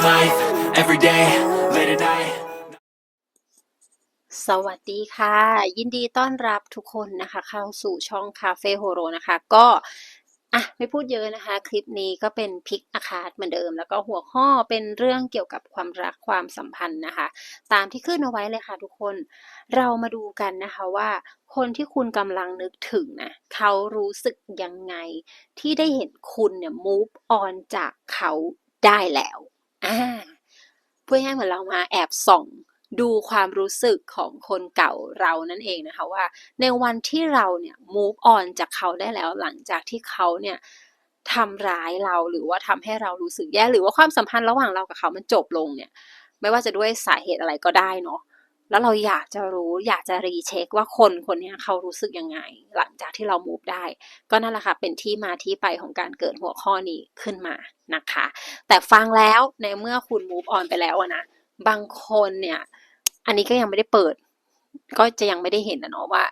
living life every day, late at night. สวัสดีค่ะ ยินดีต้อนรับทุกคนนะคะ เข้าสู่ช่องคาเฟ่โฮโรนะคะ ก็อะไม่พูดเยอะนะคะ คลิปนี้ก็เป็นพิกอาคาดเหมือนเดิม แล้วก็หัวข้อเป็นเรื่องเกี่ยวกับความรักความสัมพันธ์นะคะ ตามที่ขึ้นเอาไว้เลยค่ะทุกคนเรามาดูกันนะคะว่า คนที่คุณกำลังนึกถึงนะเขารู้สึกยังไง ที่ได้เห็นคุณเนี่ย move on จากเขาได้แล้ว อ่าเพื่อให้เหมือนเรามาแอบส่องดูความรู้สึกของคนเก่าเรานั่นเองนะคะว่า ในวันที่เราเนี่ย move on จากเขาได้แล้วหลังจากที่เขาเนี่ยทำร้ายเราหรือว่าทำให้เรารู้สึกแย่หรือว่าความสัมพันธ์ระหว่างเรากับเขามันจบลงเนี่ย ไม่ว่าจะด้วยสาเหตุอะไรก็ได้เนาะ แล้วเราอยากจะรู้อยากจะรีเช็คว่าคนคนนี้เขารู้สึกยังไง หลังจากที่เรา move ได้ ก็นั่นแหละค่ะเป็นที่มาที่ไปของการเกิดหัวข้อนี้ขึ้นมานะคะ แต่ฟังแล้วในเมื่อคุณ move on ไปแล้วนะบางคนเนี่ยอันนี้ก็ยังไม่ได้เปิด ก็จะยังไม่ได้เห็นนะเนาะว่า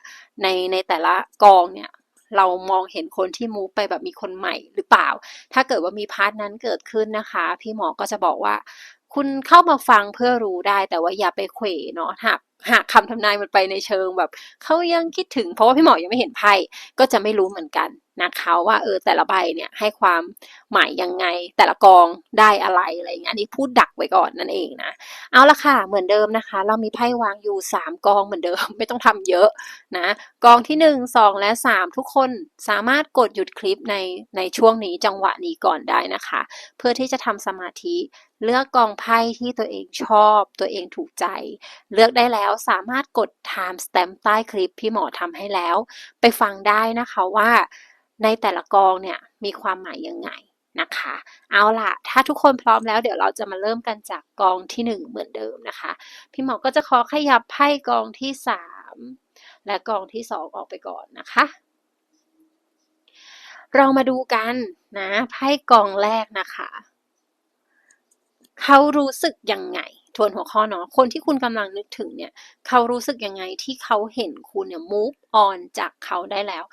ในในแต่ละกองเนี่ยเรามองเห็นคนที่มูฟไปแบบมีคนใหม่หรือเปล่า ถ้าเกิดว่ามีพาร์ทนั้นเกิดขึ้นนะคะ พี่หมอก็จะบอกว่า คุณเข้ามาฟังเพื่อรู้ได้แต่ว่าอย่าไปเขวเนาะหากหากคำทำนายมันไปในเชิงแบบเขายังคิดถึงเพราะว่าพี่หมอยังไม่เห็นไพ่ก็จะไม่รู้เหมือนกันนะคะว่าเออแต่ละใบเนี่ยให้ความหมายยังไงแต่ละกองได้อะไรอะไรอย่างเงี้ยอันนี้พูดดักไว้ก่อนนั่นเองนะเอาละค่ะเหมือนเดิมนะคะ เรามีไพ่วางอยู่ 3 กองเหมือนเดิมไม่ต้องทำเยอะนะกองที่ 1 2 และ 3 ทุกคนสามารถกดหยุดคลิปในในช่วงนี้จังหวะนี้ก่อนได้นะคะ เพื่อที่จะทำสมาธิ เลือกกองไพ่ที่ตัวเองชอบ ตัวเองถูกใจ เลือกได้แล้วสามารถกด time stamp ใต้คลิปพี่หมอทำให้แล้ว ไปฟังได้นะคะว่าในแต่ละกองเนี่ยมีความหมายยังไงนะคะ เอาล่ะ ถ้าทุกคนพร้อมแล้วเดี๋ยวเราจะมาเริ่มกันจากกองที่หนึ่งเหมือนเดิมนะคะ พี่หมอก็จะขอขยับไพ่กองที่สามและกองที่สองออกไปก่อนนะคะ เรามาดูกันนะไพ่กองแรกนะคะ เขารู้สึกยังไง ทวนหัวข้อเนาะคนที่คุณกำลังนึกถึงเนี่ย เขารู้สึกยังไงที่เขาเห็นคุณเนี่ย move on จากเขาได้แล้ว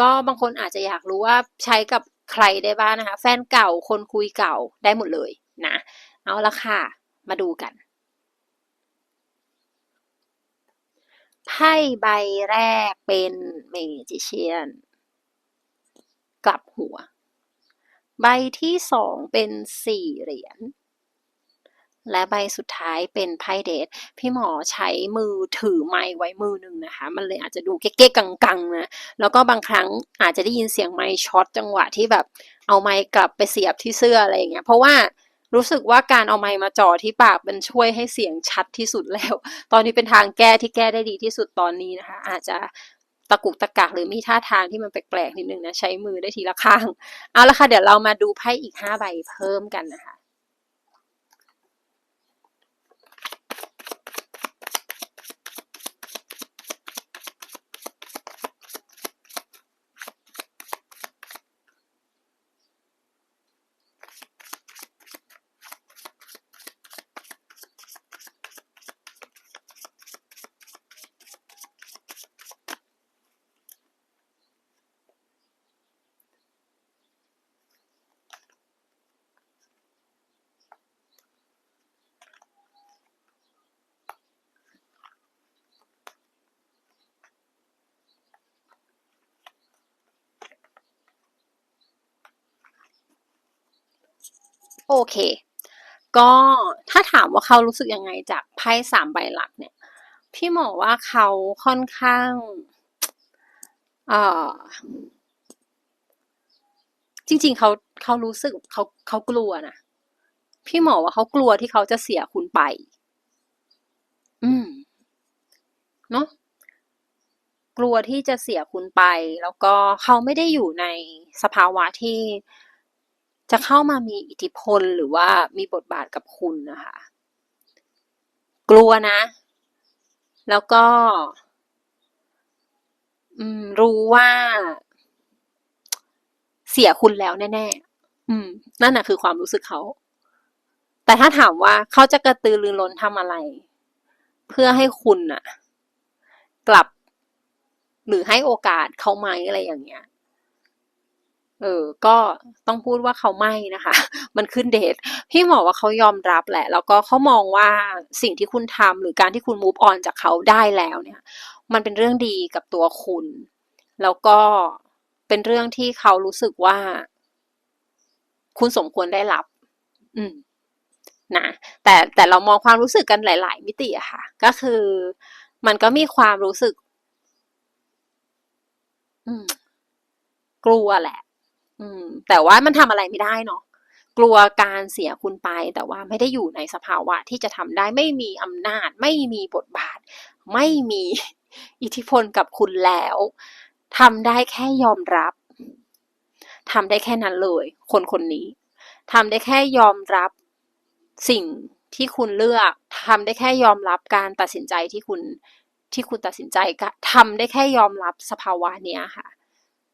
ก็บางคนอาจจะอยากรู้ว่าใช้กับใครได้บ้างนะคะ แฟนเก่าคนคุยเก่าได้หมดเลยนะ เอาละค่ะ มาดูกันไพ่ใบแรกเป็นเมจิเชียนกลับหัว ใบที่สองเป็นสี่เหรียญ และใบสุดท้ายเป็นไพ่เดทพี่หมอใช้มือถือไม้ไว้มือหนึ่งนะคะ มันเลยอาจจะดูเก๊กๆกังๆนะแล้วก็บางครั้งอาจจะได้ยินเสียงไม้ช็อตจังหวะที่แบบเอาไม้กลับไปเสียบที่เสื้ออะไรอย่างเงี้ยเพราะว่ารู้สึกว่าการเอาไม้มาจ่อที่ปากมันช่วยให้เสียงชัดที่สุดแล้ว ตอนนี้เป็นทางแก้ที่แก้ได้ดีที่สุดตอนนี้นะคะ อาจจะตะกุกตะกักหรือมีท่าทางที่มันแปลกๆนิดนึงนะใช้มือได้ทีละข้าง เอาละค่ะเดี๋ยวเรามาดูไพ่อีกห้าใบเพิ่มกันนะคะ โอเค ก็ถ้าถามว่าเขารู้สึกยังไงจากไพ่สามใบหลักเนี่ย พี่หมอว่าเขาค่อนข้างเอ่อจริง ๆเขาเขารู้สึกเขาเขากลัวนะพี่หมอว่าเขากลัวที่เขาจะเสียคุณไป อืม เนาะกลัวที่จะเสียคุณไป แล้วก็เขาไม่ได้อยู่ในสภาวะที่ จะเข้ามามีอิทธิพลหรือว่ามีบทบาทกับคุณนะคะ กลัวนะ แล้วก็รู้ว่า เสียคุณแล้วแน่ๆอืม นั่นน่ะคือความรู้สึกเขา แต่ถ้าถามว่าเขาจะกระตือรือร้นทำอะไร เพื่อให้คุณน่ะ กลับหรือให้โอกาสเขาไหมอะไรอย่างเงี้ย เออ ก็ต้องพูดว่าเขาไม่นะคะ มันขึ้นเดท พี่หมอว่าเขายอมรับแหละ แล้วก็เขามองว่าสิ่งที่คุณทำหรือการที่คุณ move on จากเขาได้แล้วเนี่ย มันเป็นเรื่องดีกับตัวคุณ แล้วก็เป็นเรื่องที่เขารู้สึกว่า คุณสมควรได้รับ อืม นะ แต่แต่เรามองความรู้สึกกันหลาย ๆ มิติอะค่ะ ก็คือ มันก็มีความรู้สึก อืม กลัวแหละ อืม แต่ว่ามันทำอะไรไม่ได้เนาะกลัวการเสียคุณไป แต่ว่าไม่ได้อยู่ในสภาวะที่จะทำได้ไม่มีอำนาจ ไม่มีบทบาท ไม่มีอิทธิพลกับคุณแล้วทำได้แค่ยอมรับทำได้แค่นั้นเลย คนคนนี้ทำได้แค่ยอมรับสิ่งที่คุณเลือกทำได้แค่ยอมรับการตัดสินใจที่คุณที่คุณตัดสินใจก็ทำได้แค่ยอมรับสภาวะเนี้ยค่ะ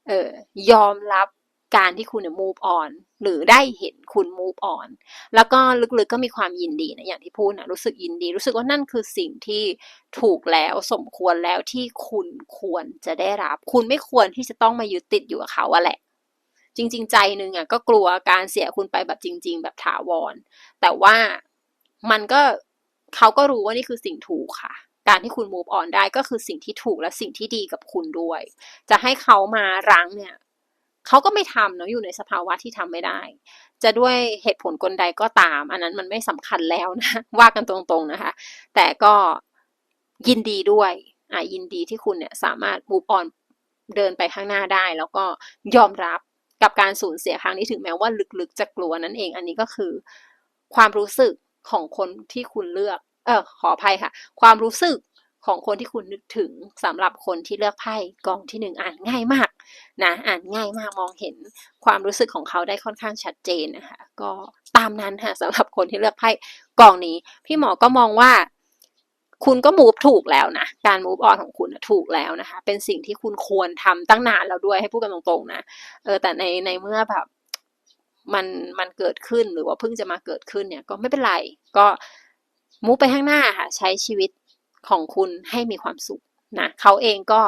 เออ ยอมรับ การที่คุณเนี่ย move on หรือได้เห็นคุณ move on แล้วก็ลึกๆก็มีความยินดีนะอย่างที่พูดนะรู้สึกยินดี รู้สึกว่านั่นคือสิ่งที่ถูกแล้วสมควรแล้วที่คุณควรจะได้รับ คุณไม่ควรที่จะต้องมายึดติดอยู่กับเขาอะแหละ จริง ๆ ใจหนึ่งอะก็กลัวการเสียคุณไปแบบจริง ๆ แบบถาวร แต่ว่ามันก็เขาก็รู้ว่านี่คือสิ่งถูกค่ะการที่คุณ move on ได้ก็คือสิ่งที่ถูกและสิ่งที่ดีกับคุณด้วย จะให้เขามารั้งเนี่ย เขาก็ไม่ทำเนาะอยู่ในสภาวะที่ทำไม่ได้ จะด้วยเหตุผลกลใดก็ตาม อันนั้นมันไม่สำคัญแล้วนะว่ากันตรงๆนะคะ แต่ก็ยินดีด้วยอะยินดีที่คุณเนี่ยสามารถ move on เดินไปข้างหน้าได้ แล้วก็ยอมรับกับการสูญเสียครั้งนี้ถึงแม้ว่าลึกๆจะกลัวนั่นเอง อันนี้ก็คือความรู้สึกของคนที่คุณเลือก เออขออภัยค่ะ ความรู้สึก ของคนที่คุณนึกถึงสำหรับคนที่เลือกไพ่กองที่หนึ่งอ่านง่ายมากนะอ่านง่ายมากมองเห็นความรู้สึกของเขาได้ค่อนข้างชัดเจนนะคะก็ตามนั้นค่ะสำหรับคนที่เลือกไพ่กองนี้ พี่หมอก็มองว่าคุณก็มูฟถูกแล้วนะ การมูฟออนของคุณถูกแล้วนะคะ เป็นสิ่งที่คุณควรทำตั้งนานแล้วด้วยให้พูดกันตรงๆนะ เออแต่ในในเมื่อแบบมันมันเกิดขึ้นหรือว่าเพิ่งจะมาเกิดขึ้นเนี่ยก็ไม่เป็นไร ก็มูฟไปข้างหน้าค่ะ ใช้ชีวิต ของคุณให้มีความสุขนะเขาเองก็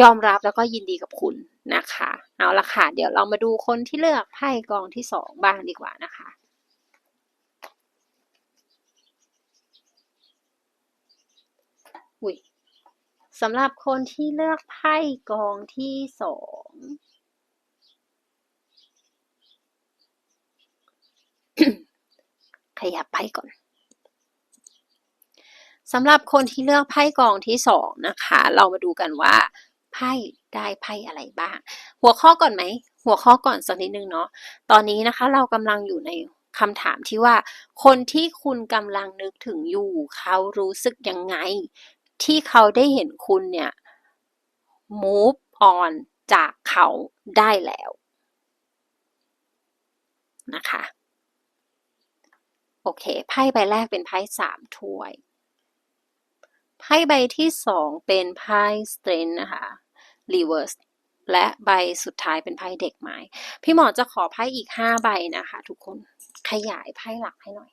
ยอมรับแล้วก็ยินดีกับคุณนะคะ เอาละค่ะ เดี๋ยวเรามาดูคนที่เลือกไพ่กองที่สองบ้างดีกว่านะคะอุ้ยสำหรับคนที่เลือกไพ่กองที่สองขยับไพ่ก่อน สำหรับคนที่เลือกไพ่กองที่สองนะคะ เรามาดูกันว่าไพ่ได้ไพ่อะไรบ้าง หัวข้อก่อนไหม หัวข้อก่อนสักนิดนึงเนาะ ตอนนี้นะคะเรากำลังอยู่ในคำถามที่ว่า คนที่คุณกำลังนึกถึงอยู่ เขารู้สึกยังไง ที่เขาได้เห็นคุณเนี่ย move on จากเขาได้แล้วนะคะ โอเค ไพ่ใบแรกเป็นไพ่สามถ้วย ไพ่ใบที่สองเป็นไพ่ strength นะคะ reverse และใบสุดท้ายเป็นไพ่เด็กไม้ พี่หมอจะขอไพ่อีกห้าใบนะคะ ทุกคนขยายไพ่หลักให้หน่อย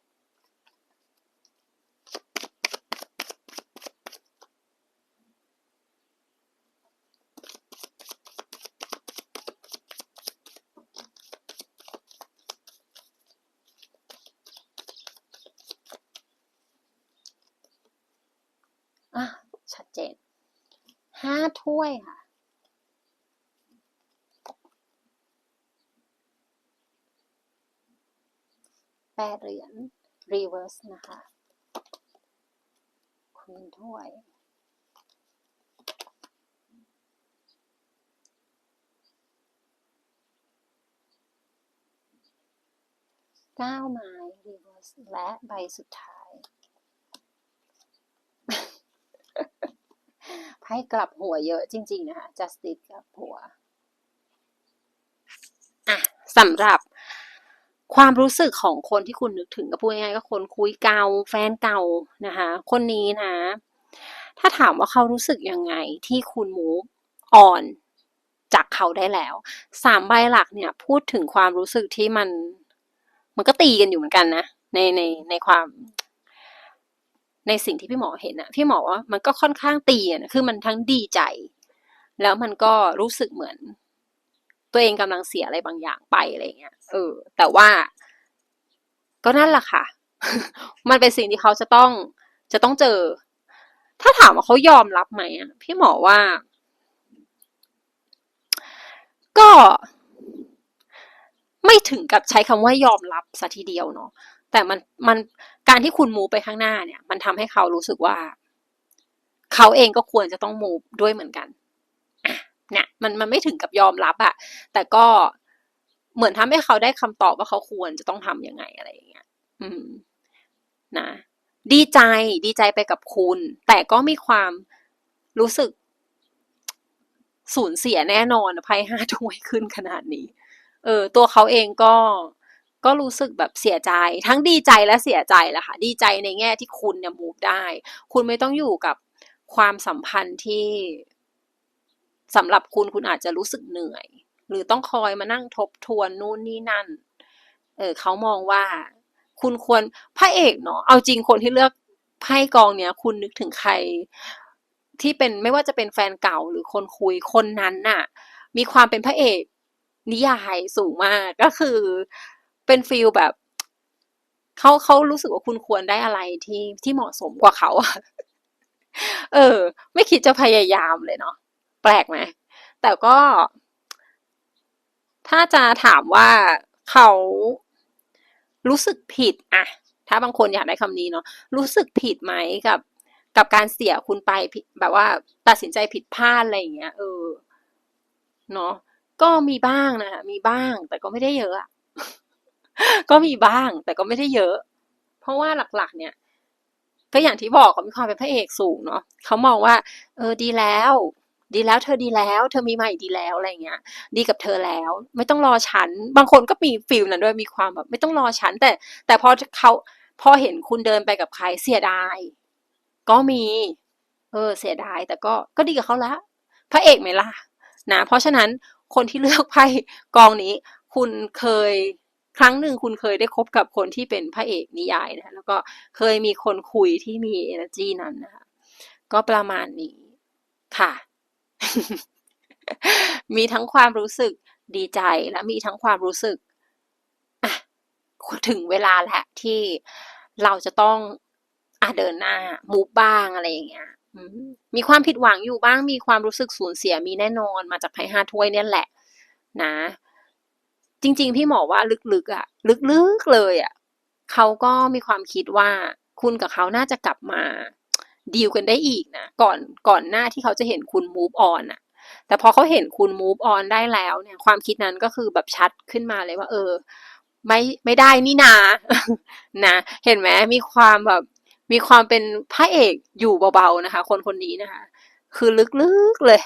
อะ ชัดเจน ห้า ถ้วยค่ะแปดเหรียญ reverse นะคะควีนถ้วยเก้าไม้ reverse และใบสุดท้าย ไพ่กลับหัวเยอะจริง ๆ นะคะ justice กลับหัวอะสำหรับความรู้สึกของคนที่คุณนึกถึงก็พูดง่ายๆก็คนคุยเก่าแฟนเก่านะคะ คนนี้นะ ถ้าถามว่าเขารู้สึกยังไงที่คุณมูฟออนจากเขาได้แล้วสามใบหลักเนี่ยพูดถึงความรู้สึกที่มัน มันก็ตีกันอยู่เหมือนกันนะในในในความ ในสิ่งที่พี่หมอเห็นอะพี่หมอว่ามันก็ค่อนข้างตีอะนะคือมันทั้งดีใจ แล้วมันก็รู้สึกเหมือน ตัวเองกำลังเสียอะไรบางอย่างไปอะไรเงี้ยเออ แต่ว่า ก็นั่นแหละค่ะ มันเป็นสิ่งที่เขาจะต้องจะต้องเจอ ถ้าถามว่าเขายอมรับไหมอะพี่หมอว่า ก็ไม่ถึงกับใช้คำว่ายอมรับซะทีเดียวเนาะ แต่มันมันการที่คุณมูไปข้างหน้าเนี่ย มันทำให้เขารู้สึกว่า เขาเองก็ควรจะต้องมูด้วยเหมือนกันเนี่ยมันมันไม่ถึงกับยอมรับอะแต่ก็เหมือนทำให้เขาได้คำตอบว่าเขาควรจะต้องทำยังไงอะไรอย่างเงี้ย อืม นะ ดีใจดีใจไปกับคุณ แต่ก็มีความรู้สึกสูญเสียแน่นอนไพ่ห้าถ้วยขึ้นขนาดนี้ เออ ตัวเขาเองก็ ก็รู้สึกแบบเสียใจ ทั้งดีใจและเสียใจแหละค่ะ ดีใจในแง่ที่คุณเนี่ยมูฟได้ คุณไม่ต้องอยู่กับความสัมพันธ์ที่สำหรับคุณคุณอาจจะรู้สึกเหนื่อย หรือต้องคอยมานั่งทบทวนนู่นนี่นั่น เออเขามองว่า คุณควรพระเอกเนาะเอาจริงคนที่เลือกไพ่กองเนี้ย คุณนึกถึงใคร ที่เป็นไม่ว่าจะเป็นแฟนเก่าหรือคนคุยคนนั้นน่ะ มีความเป็นพระเอกนิยายสูงมากก็คือ เป็นฟีลแบบเขาเขารู้สึกว่าคุณควรได้อะไรที่ที่เหมาะสมกว่าเขาเออ ไม่คิดจะพยายามเลยเนาะแปลกไหมแต่ก็ ถ้าจะถามว่าเขารู้สึกผิดอะถ้าบางคนอยากได้คำนี้เนาะรู้สึกผิดไหมกับ กับการเสียคุณไปแบบว่า ตัดสินใจผิดพลาดอะไรอย่างเงี้ย เออเนาะก็มีบ้างนะคะมีบ้าง แต่ก็ไม่ได้เยอะอะ ก็มีบ้างแต่ก็ไม่ได้เยอะ เพราะว่าหลักๆ เนี่ยก็อย่างที่บอกเขามีความเป็นพระเอกสูงเนาะเขามองว่า เออดีแล้ว ดีแล้ว เธอดีแล้ว เธอมีใหม่ดีแล้วอะไรเงี้ย ดีกับเธอแล้ว ไม่ต้องรอฉัน บางคนก็มีฟิลนั้นด้วยมีความแบบ ไม่ต้องรอฉัน แต่ แต่พอเขาพอเห็นคุณเดินไปกับใครเสียดาย ก็มี เออ เสียดาย แต่ก็ก็ดีกับเขาละพระเอกไหมล่ะนะเพราะฉะนั้นคนที่เลือกไพ่กองนี้ คุณเคย ครั้งหนึ่งคุณเคยได้คบกับคนที่เป็นพระเอกนิยายนะแล้วก็เคยมีคนคุยที่มี energy นั้นนะคะก็ประมาณนี้ค่ะ มีทั้งความรู้สึกดีใจและมีทั้งความรู้สึกอะถึงเวลาแหละที่เราจะต้องอะเดินหน้ามูฟบ้างอะไรอย่างเงี้ยมีความผิดหวังอยู่บ้างมีความรู้สึกสูญเสียมีแน่นอนมาจากไพ่ห้าถ้วยเนี่ยแหละ นะ จริง ๆ พี่หมอว่าลึกๆอะลึกๆเลยอะเขาก็มีความคิดว่าคุณกับเขาน่าจะกลับมาดีลกันได้อีกนะก่อนก่อนหน้าที่เขาจะเห็นคุณ move on อะแต่พอเขาเห็นคุณ move on ได้แล้วเนี่ย ความคิดนั้นก็คือแบบชัดขึ้นมาเลยว่า เออ ไม่ไม่ได้นี่นา นะ เห็นไหมมีความแบบมีความเป็นพระเอกอยู่เบาๆนะคะ คนคนนี้นะคะ คือลึกๆเลย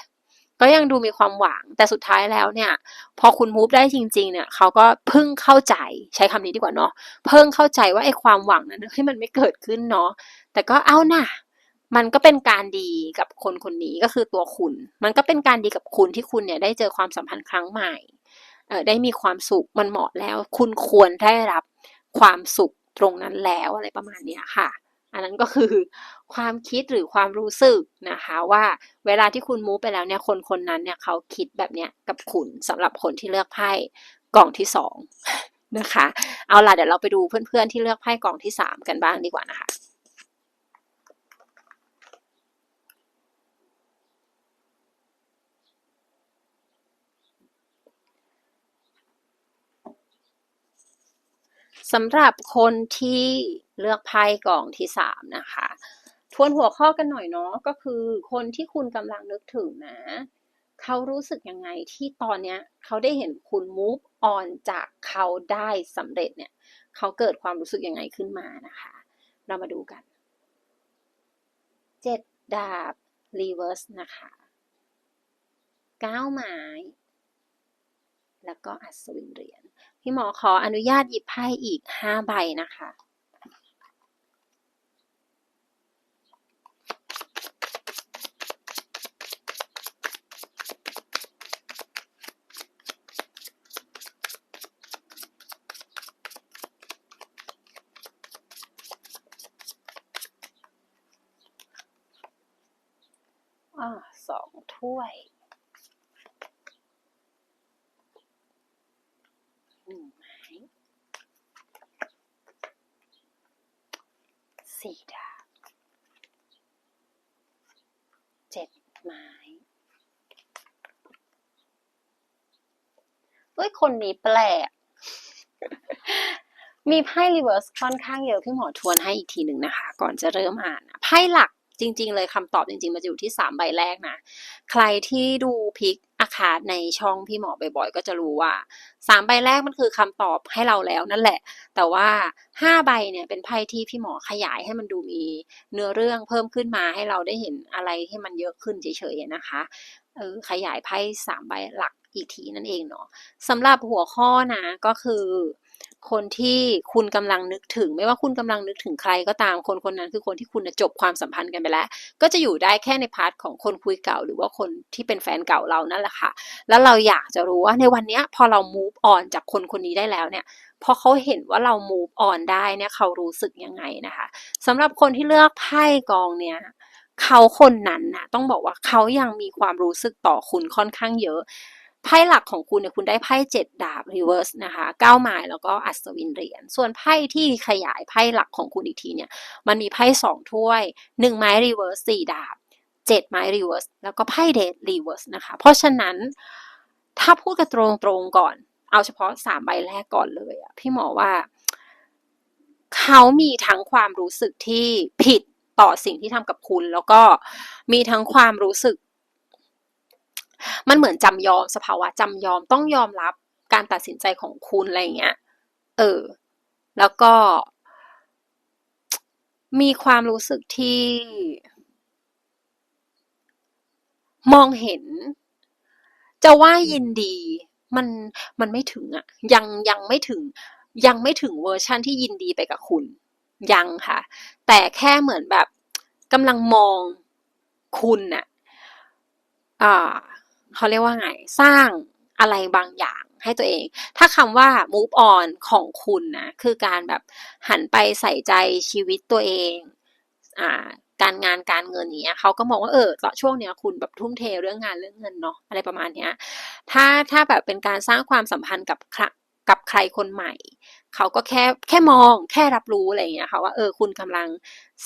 ก็ยังดูมีความหวังแต่สุดท้ายแล้วเนี่ย พอคุณมูฟได้จริง ๆ เนี่ยเขาก็เพิ่งเข้าใจใช้คำนี้ดีกว่าเนาะเพิ่งเข้าใจว่าไอ้ความหวังนั้นให้มันไม่เกิดขึ้นเนาะแต่ก็เอาน่ะมันก็เป็นการดีกับคนคนนี้ก็คือตัวคุณ มันก็เป็นการดีกับคุณที่คุณเนี่ยได้เจอความสัมพันธ์ครั้งใหม่เออได้มีความสุขมันเหมาะแล้ว คุณควรได้รับความสุขตรงนั้นแล้วอะไรประมาณนี้ค่ะ อันนั้นก็คือความคิดหรือความรู้สึกนะคะว่าเวลาที่คุณมูฟไปแล้วเนี่ยคนคนนั้นเนี่ยเขาคิดแบบเนี้ยกับคุณสำหรับคนที่เลือกไพ่กล่องที่สองนะคะ เอาล่ะเดี๋ยวเราไปดูเพื่อนๆที่เลือกไพ่กล่องที่สามกันบ้างดีกว่านะคะสำหรับคนที่ เลือกไพ่กล่องที่สามนะคะ ทวนหัวข้อกันหน่อยเนาะก็คือคนที่คุณกำลังนึกถึงนะเขารู้สึกยังไงที่ตอนเนี้ยเขาได้เห็นคุณ move on จากเขาได้สำเร็จเนี่ยเขาเกิดความรู้สึกยังไงขึ้นมานะคะ เรามาดูกันเจ็ดดาบ reverse นะคะเก้าไม้ แล้วก็อัศวินเหรียญพี่หมอขออนุญาตหยิบไพ่อีกห้าใบนะคะ อ่าสองถ้วยไม้สี่ดาบเจ็ดไม้เฮ้ยคนนี้แปลก มีไพ่รีเวิร์สค่อนข้างเยอะ พี่หมอทวนให้อีกทีหนึ่งนะคะ ก่อนจะเริ่มอ่านไพ่หลัก จริง ๆ เลยคำตอบจริง ๆ มันจะอยู่ที่สามใบแรกนะ ใครที่ดูพิกอาคาดในช่องพี่หมอบ่อยๆ ก็จะรู้ว่าสามใบแรกมันคือคำตอบให้เราแล้วนั่นแหละ แต่ว่าห้าใบเนี่ยเป็นไพ่ที่พี่หมอขยายให้มันดูมีเนื้อเรื่องเพิ่มขึ้นมาให้เราได้เห็นอะไรที่มันเยอะขึ้นเฉยๆนะคะเออขยายไพ่สามใบหลักอีกทีนั่นเองเนาะสำหรับหัวข้อนะก็คือ คนที่คุณกำลังนึกถึง ไม่ว่าคุณกำลังนึกถึงใครก็ตามคนคนนั้นคือคนที่คุณน่ะจบความสัมพันธ์กันไปแล้ว ก็จะอยู่ได้แค่ในพาร์ทของคนคุยเก่า หรือว่าคนที่เป็นแฟนเก่าเรานั่นแหละค่ะ แล้วเราอยากจะรู้ว่าในวันนี้พอเรา move on จากคนคนนี้ได้แล้วเนี่ยพอเขาเห็นว่าเรา move on ได้เนี่ยเขารู้สึกยังไงนะคะสำหรับคนที่เลือกไพ่กองเนี่ยเขาคนนั้นน่ะต้องบอกว่าเขายังมีความรู้สึกต่อคุณค่อนข้างเยอะ ไพ่หลักของคุณเนี่ยคุณได้ไพ่เจ็ดดาบ reverse นะคะเก้าไม้แล้วก็อัศวินเหรียญส่วนไพ่ที่ขยายไพ่หลักของคุณอีกทีเนี่ยมันมีไพ่สองถ้วยหนึ่งไม้ reverse สี่ดาบเจ็ดไม้ reverse แล้วก็ไพ่เดท reverse นะคะเพราะฉะนั้นถ้าพูดกันตรงๆก่อน เอาเฉพาะสามใบแรกก่อนเลยอะพี่หมอว่า เขามีทั้งความรู้สึกที่ผิดต่อสิ่งที่ทำกับคุณ แล้วก็มีทั้งความรู้สึก มันเหมือนจำยอมสภาวะจำยอมต้องยอมรับการตัดสินใจของคุณอะไรเงี้ย เออ แล้วก็ มีความรู้สึกที่ มองเห็น จะว่ายินดี มันมันไม่ถึงอะยังยังไม่ถึง ยังไม่ถึงเวอร์ชั่นที่ยินดีไปกับคุณ ยังค่ะ แต่แค่เหมือนแบบกำลังมองคุณน่ะ อ่า เขาเรียกว่าไง สร้างอะไรบางอย่างให้ตัวเอง ถ้าคำว่า move on ของคุณนะ คือการแบบหันไปใส่ใจชีวิตตัวเอง อ่า การงานการเงินเนี้ยเขาก็มองว่าเออช่วงเนี้ยคุณแบบทุ่มเทเรื่องงานเรื่องเงินเนาะอะไรประมาณเนี้ย ถ้าถ้าแบบเป็นการสร้างความสัมพันธ์กับครกับใครคนใหม่ เขาก็แค่แค่มอง แค่รับรู้อะไรอย่างเงี้ยค่ะว่าเออคุณกำลัง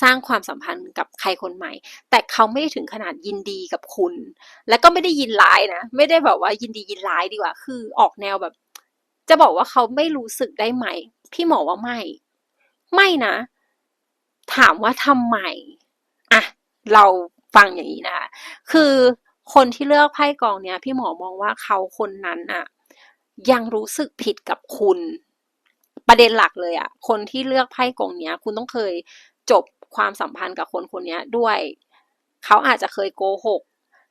สร้างความสัมพันธ์กับใครคนใหม่ แต่เขาไม่ได้ถึงขนาดยินดีกับคุณ แล้วก็ไม่ได้ยินร้ายนะ ไม่ได้แบบว่ายินดียินร้ายดีกว่า คือออกแนวแบบ จะบอกว่าเขาไม่รู้สึกได้ไหม พี่หมอว่าไม่ ไม่นะ ถามว่าทำไมอะเราฟังอย่างนี้นะคะคือคนที่เลือกไพ่กองเนี้ย พี่หมอมองว่าเขาคนนั้นอะยังรู้สึกผิดกับคุณ ประเด็นหลักเลยอะคนที่เลือกไพ่กองเนี้ย คุณต้องเคยจบความสัมพันธ์กับคนคนนี้ด้วย เขาอาจจะเคยโกหก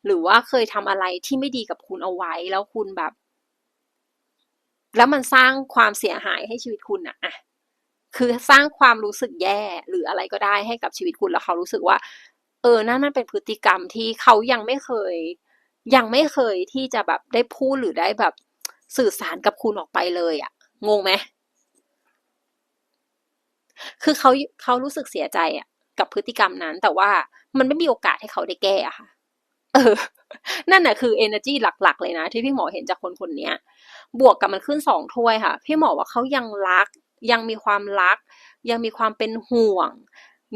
หรือว่าเคยทำอะไรที่ไม่ดีกับคุณเอาไว้แล้วคุณแบบ แล้วมันสร้างความเสียหายให้ชีวิตคุณอะอะคือสร้างความรู้สึกแย่หรืออะไรก็ได้ให้กับชีวิตคุณแล้วเขารู้สึกว่า เออนั่นมันเป็นพฤติกรรมที่เขายังไม่เคย ยังไม่เคยที่จะแบบได้พูดหรือได้แบบสื่อสารกับคุณออกไปเลยอะงงไหม คือเขาเขารู้สึกเสียใจอะกับพฤติกรรมนั้น แต่ว่ามันไม่มีโอกาสให้เขาได้แก้อะค่ะ เออ นั่นน่ะคือ energy หลัก ๆ เลยนะ ที่พี่หมอเห็นจากคนคนนี้บวกกับมันขึ้นสองถ้วยค่ะ พี่หมอว่าเขายังรัก ยังมีความรัก ยังมีความเป็นห่วง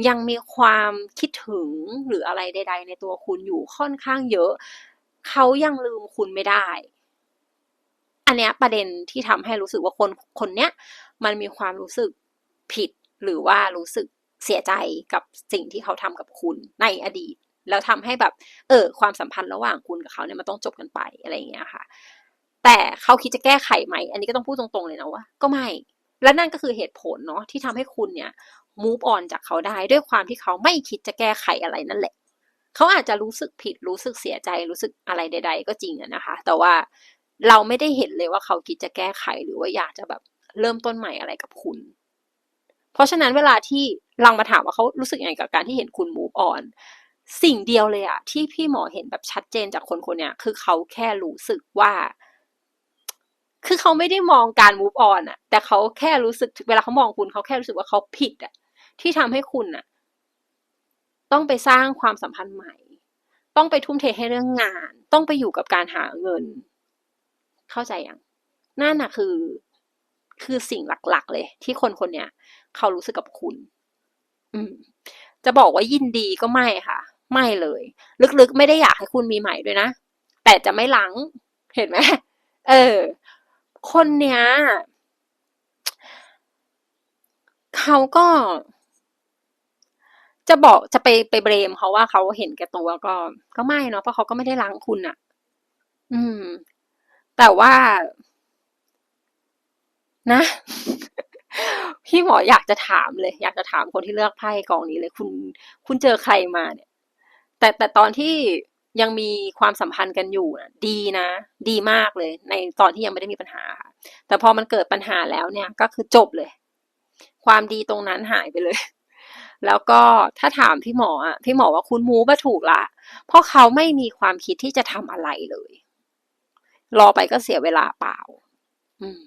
ยังมีความคิดถึงหรืออะไรใด ๆ ในตัวคุณอยู่ค่อนข้างเยอะ เขายังลืมคุณไม่ได้ อันเนี้ยประเด็นที่ทำให้รู้สึกว่าคนคนเนี้ย มันมีความรู้สึกผิด หรือว่ารู้สึกเสียใจกับสิ่งที่เขาทำกับคุณในอดีต แล้วทำให้แบบ เออ ความสัมพันธ์ระหว่างคุณกับเขาเนี่ยมันต้องจบกันไปอะไรอย่างเงี้ยค่ะ แต่เขาคิดจะแก้ไขไหม อันนี้ก็ต้องพูดตรงๆเลยนะว่า ก็ไม่ และนั่นก็คือเหตุผลเนาะที่ทำให้คุณเนี่ย move on จากเขาได้ด้วยความที่เขาไม่คิดจะแก้ไขอะไรนั่นแหละ เขาอาจจะรู้สึกผิดรู้สึกเสียใจรู้สึกอะไรใด ๆ ก็จริงอะนะคะ แต่ว่าเราไม่ได้เห็นเลยว่าเขาคิดจะแก้ไขหรือว่าอยากจะแบบเริ่มต้นใหม่อะไรกับคุณ เพราะฉะนั้นเวลาที่เรามาถามว่าเขารู้สึกยังไงกับการที่เห็นคุณ move on สิ่งเดียวเลยอะที่พี่หมอเห็นแบบชัดเจนจากคนคนเนี้ยคือเขาแค่รู้สึกว่า คือเขาไม่ได้มองการ move on อะแต่เขาแค่รู้สึกเวลาเขามองคุณเขาแค่รู้สึกว่าเขาผิดอะที่ทำให้คุณอะต้องไปสร้างความสัมพันธ์ใหม่ ต้องไปทุ่มเทให้เรื่องงาน ต้องไปอยู่กับการหาเงิน เข้าใจยังนั่นน่ะคือ คือสิ่งหลักๆ เลย ที่คนคนเนี้ย เขารู้สึกกับคุณ อืม จะบอกว่ายินดีก็ไม่ค่ะ ไม่เลย ลึกๆไม่ได้อยากให้คุณมีใหม่ด้วยนะ แต่จะไม่หลัง เห็นไหมเออ คนเนี้ยเขาก็ จะบอกจะไปไปเบรมเขาว่าเขาเห็นแก่ตัวก็ ก็ไม่เนาะเพราะเขาก็ไม่ได้ล้างคุณอะอืม แต่ว่า นะ พี่หมออยากจะถามเลย อยากจะถามคนที่เลือกไพ่กองนี้เลย คุณคุณเจอใครมาเนี่ย แต่แต่ตอนที่ยังมีความสัมพันธ์กันอยู่นะดีนะ ดีมากเลย ในตอนที่ยังไม่ได้มีปัญหาค่ะ แต่พอมันเกิดปัญหาแล้วเนี่ย ก็คือจบเลย ความดีตรงนั้นหายไปเลย แล้วก็ถ้าถามพี่หมออะพี่หมอว่าคุณมูฟมาถูกละเพราะเขาไม่มีความคิดที่จะทำอะไรเลย รอไปก็เสียเวลาเปล่า อืม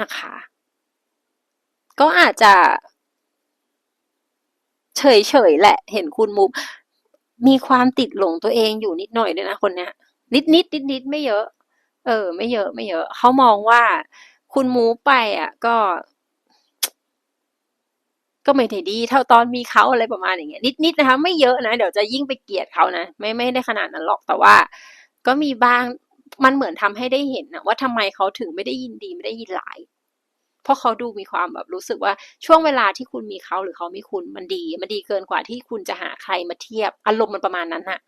นะคะ ก็อาจจะเฉยๆแหละ เห็นคุณมูฟมีความติดหลงตัวเองอยู่นิดหน่อยด้วยนะคนเนี้ย นิดนิดนิดนิดไม่เยอะ เออ ไม่เยอะ ไม่เยอะ เขามองว่าคุณมูฟไปอะ ก็ ก็ไม่ได้ดี เท่าตอนมีเขาอะไรประมาณอย่างเงี้ยนิดๆนะคะ ไม่เยอะนะ เดี๋ยวจะยิ่งไปเกลียดเขานะ ไม่ไม่ได้ขนาดนั้นหรอกแต่ว่า ก็มีบ้างมันเหมือนทำให้ได้เห็นนะว่าทำไมเขาถึงไม่ได้ยินดีไม่ได้ยินร้าย เพราะเขาดูมีความแบบรู้สึกว่าช่วงเวลาที่คุณมีเขาหรือเขามีคุณมันดี มันดีเกินกว่าที่คุณจะหาใครมาเทียบ อารมณ์มันประมาณนั้นน่ะ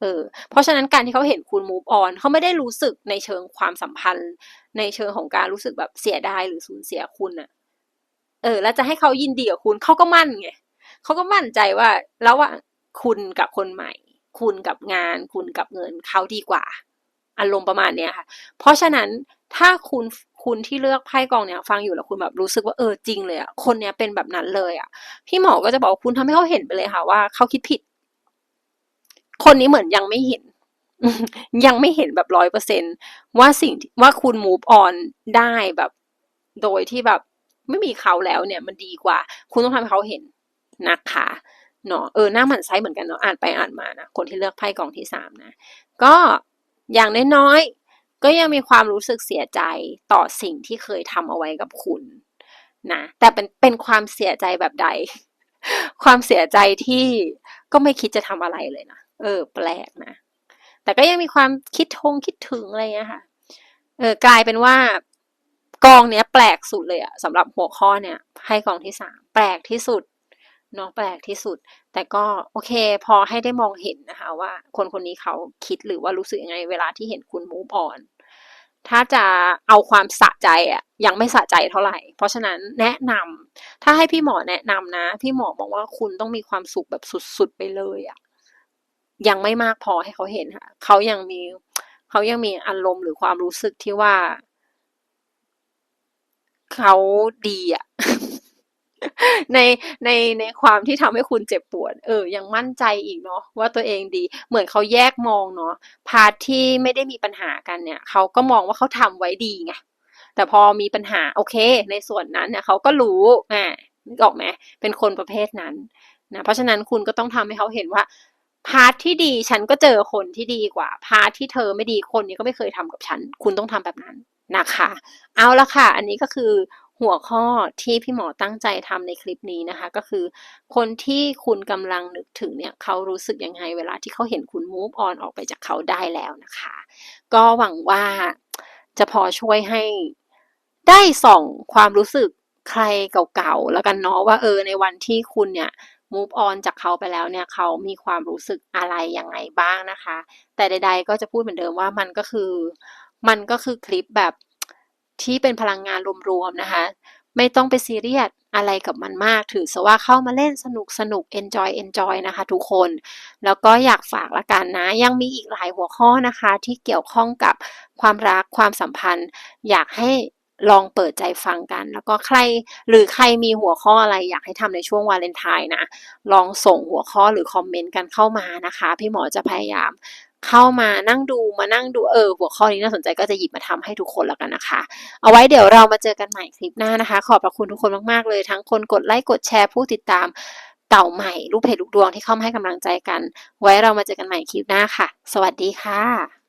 เออเพราะฉะนั้นการที่เขาเห็นคุณ move on เขาไม่ได้รู้สึกในเชิงความสัมพันธ์ ในเชิงของการรู้สึกแบบเสียดายหรือสูญเสียคุณน่ะเออ แล้วจะให้เขายินดีกับคุณเขาก็มั่นไงเขาก็มั่นใจว่าแล้วว่าคุณกับคนใหม่ คุณกับงาน คุณกับเงินเขาดีกว่า อารมณ์ประมาณเนี้ยค่ะ เพราะฉะนั้นถ้าคุณ คุณที่เลือกไพ่กองเนี้ยฟังอยู่แล้วคุณแบบรู้สึกว่าเออจริงเลยอะคนเนี้ยเป็นแบบนั้นเลยอะพี่หมอก็จะบอกคุณทำให้เขาเห็นไปเลยค่ะว่าเขาคิดผิด คนนี้เหมือนยังไม่เห็น ยังไม่เห็นแบบร้อยเปอร์เซนว่าสิ่งที่ว่าคุณ move on ได้แบบ โดยที่แบบไม่มีเขาแล้วเนี่ย มันดีกว่า คุณต้องทำให้เขาเห็นนะคะเนาะเออหน้าหมันไซส์เหมือนกันเนาะอ่านไปอ่านมานะคนที่เลือกไพ่กองที่สามนะ ก็อย่างน้อยๆ ก็ยังมีความรู้สึกเสียใจต่อสิ่งที่เคยทำเอาไว้กับคุณนะแต่เป็นเป็นความเสียใจแบบใด ความเสียใจที่ก็ไม่คิดจะทำอะไรเลยนะเออ แปลกนะแต่ก็ยังมีความคิดทงคิดถึงอะไรเงี้ยค่ะเออกลายเป็นว่ากองเนี้ยแปลกสุดเลยอะสำหรับหัวข้อเนี่ยให้กองที่สามแปลกที่สุด นาะแปลกที่สุด แต่ก็โอเค พอให้ได้มองเห็นนะคะ ว่าคนคนนี้เขาคิดหรือว่ารู้สึกยังไง เวลาที่เห็นคุณมูฟออนถ้าจะเอาความสะใจอะยังไม่สะใจเท่าไหร่ เพราะฉะนั้นแนะนำถ้าให้พี่หมอแนะนำนะ พี่หมอบอกว่าคุณต้องมีความสุขแบบสุดๆไปเลยอะยังไม่มากพอให้เขาเห็นค่ะเขายังมีเขายังมีอารมณ์หรือความรู้สึกที่ว่าเขาดีอะ ในในในความที่ทำให้คุณเจ็บปวด เออ ยังมั่นใจอีกเนาะว่าตัวเองดี เหมือนเขาแยกมองเนาะพาร์ทที่ไม่ได้มีปัญหากันเนี่ยเขาก็มองว่าเขาทำไว้ดีไงแต่พอมีปัญหาโอเค ในส่วนนั้นเนี่ยเขาก็รู้แหมนึกออกไหมเป็นคนประเภทนั้นนะเพราะฉะนั้นคุณก็ต้องทำให้เขาเห็นว่า พาร์ทที่ดีฉันก็เจอคนที่ดีกว่า พาร์ทที่เธอไม่ดีคนนี้ก็ไม่เคยทำกับฉัน คุณต้องทำแบบนั้นนะคะ เอาละค่ะ อันนี้ก็คือ หัวข้อที่พี่หมอตั้งใจทำในคลิปนี้นะคะ ก็คือ คนที่คุณกำลังนึกถึงเนี่ยเขารู้สึกยังไงเวลาที่เขาเห็นคุณ move on ออกไปจากเขาได้แล้วนะคะ ก็หวังว่าจะพอช่วยให้ได้ส่องความรู้สึกใครเก่าๆ แล้วกันเนาะว่าเออในวันที่คุณเนี่ย move on จากเขาไปแล้วเนี่ยเขามีความรู้สึกอะไรยังไงบ้างนะคะ แต่ใด ๆ ก็จะพูดเหมือนเดิมว่ามันก็คือ มันก็คือคลิปแบบ ที่เป็นพลังงานรวมๆนะคะ ไม่ต้องไปซีเรียสอะไรกับมันมากถือซะว่าเข้ามาเล่นสนุกสนุก enjoy enjoy นะคะทุกคน แล้วก็อยากฝากละกันนะ ยังมีอีกหลายหัวข้อนะคะ ที่เกี่ยวข้องกับความรักความสัมพันธ์ อยากให้ลองเปิดใจฟังกัน แล้วก็ใครหรือใครมีหัวข้ออะไรอยากให้ทำในช่วงวาเลนไทน์นะ ลองส่งหัวข้อหรือคอมเมนต์กันเข้ามานะคะ พี่หมอจะพยายาม เข้ามานั่งดูมานั่งดูเออหัวข้อนี้น่าสนใจก็จะหยิบมาทำให้ทุกคนแล้วกันนะคะ เอาไว้เดี๋ยวเรามาเจอกันใหม่คลิปหน้านะคะ ขอบพระคุณทุกคนมากๆเลยทั้งคนกดไลค์กดแชร์ผู้ติดตามเต่าใหม่ลูกเพจลูกดวงที่เข้ามาให้กำลังใจกัน ไว้เรามาเจอกันใหม่คลิปหน้าค่ะ สวัสดีค่ะ